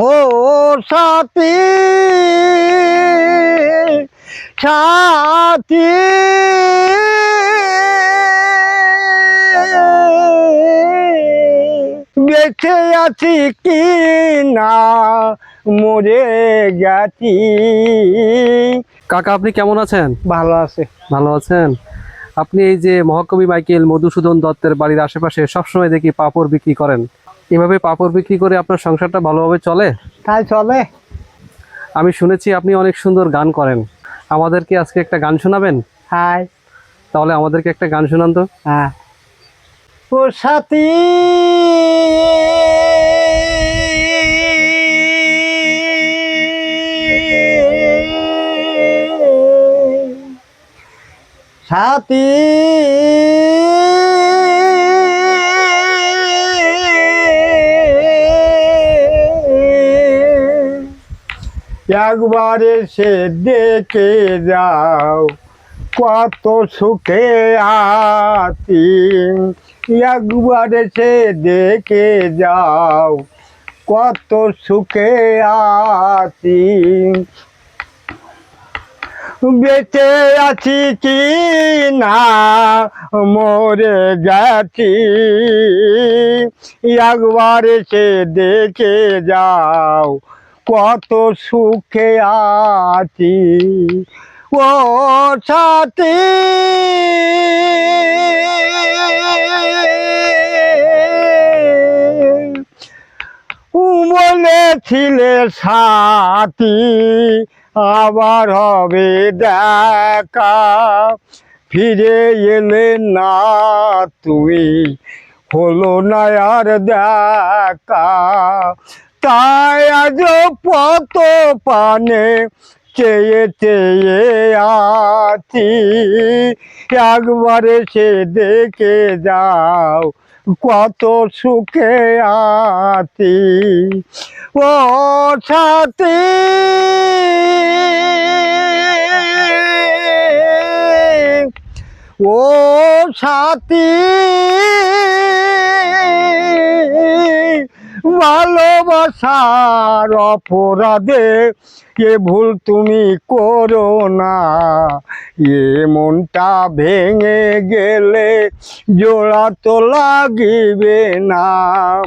ও সাথী সাথী। বেঁচে আছি কি না? মরে গেছি। কাকা আপনি কেমন আছেন? ভালো আছে। ভালো আছেন? আপনি এই যে মহাকবি মাইকেল মধুসূদন দত্তের বাড়ির আশেপাশে সবসময় দেখি পাপড় বিক্রি করেন। এভাবে পাপড় বিক্রি করে আপনার সংসারটা ভালোভাবে চলে? তাই চলে। আমি শুনেছি আপনি অনেক সুন্দর গান করেন। আমাদেরকে আজকে একটা গান শোনাবেন? হাই। তাহলে আমাদেরকে একটা গান শোনান তো। হ্যাঁ। ও সাথী সাথী একবার এসে দেখে যাও, কত সুখে আছি। একবার এসে দেখে যাও, কত সুখে আছি। বেঁচে আছি কি না, মরে গেছি। একবার এসে দেখে যাও কত সুখে আছি। ও সাথী। বলেছিলে সাথী, আবার হবে দেখা। ফিরে এলে না তুই, হলো না আর দেখা। তাই আজ পত পানে, চেয়ে চেয়ে আছি। একবারে সে দেখে যাও, কত সুখে আছি। ও সাথী! ও সাথী! ভালোবাসার অপরাধে, এ ভুল তুমি করো না। এ মনটা ভেঙে গেলে জোড়া তো লাগিবে না।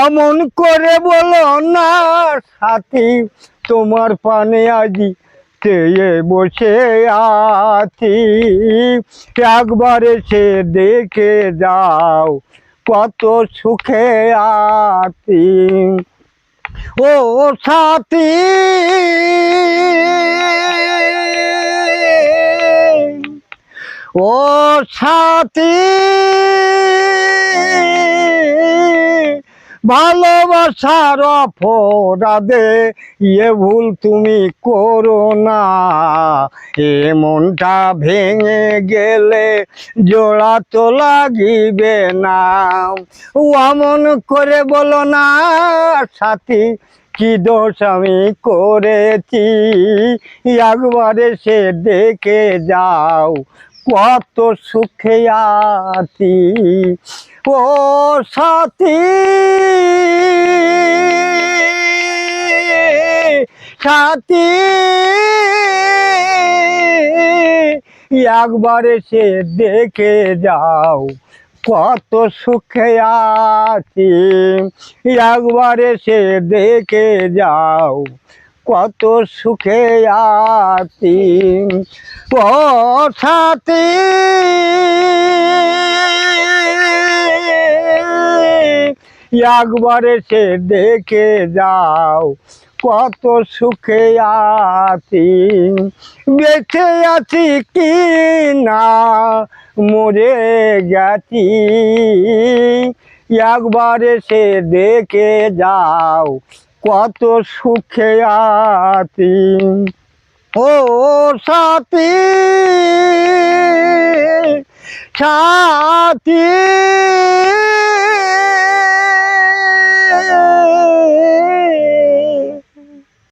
অমন করে বলো না, সাথী, তোমার পানে আজি চেয়ে বসে আছি। একবার সে দেখে যাও কত সুখে আতি ও সাথী। ও সাথী। ভালোবাসার অপরাধে ইয়ে ভুল তুমি করো না। এ মনটা ভেঙে গেলে জোড়া তো লাগিবে না। অমন করে বলো না, সাথী, কি দোষ আমি করেছি? একবারে সে দেখে যাও কত সুখে আছি। ও সাথী সাথী, একবারে সে দেখে যাও কত সুখে আছি। একবারে সে দেখে যাও কত সুখে ও সাথী একবারে সে দেখে যাও, কত সুখে আছি। বেঁচে আছি কি না, মরে গেছি। একবারে সে দেখে যাও কত সুখে আতি ও সাথী সাথী।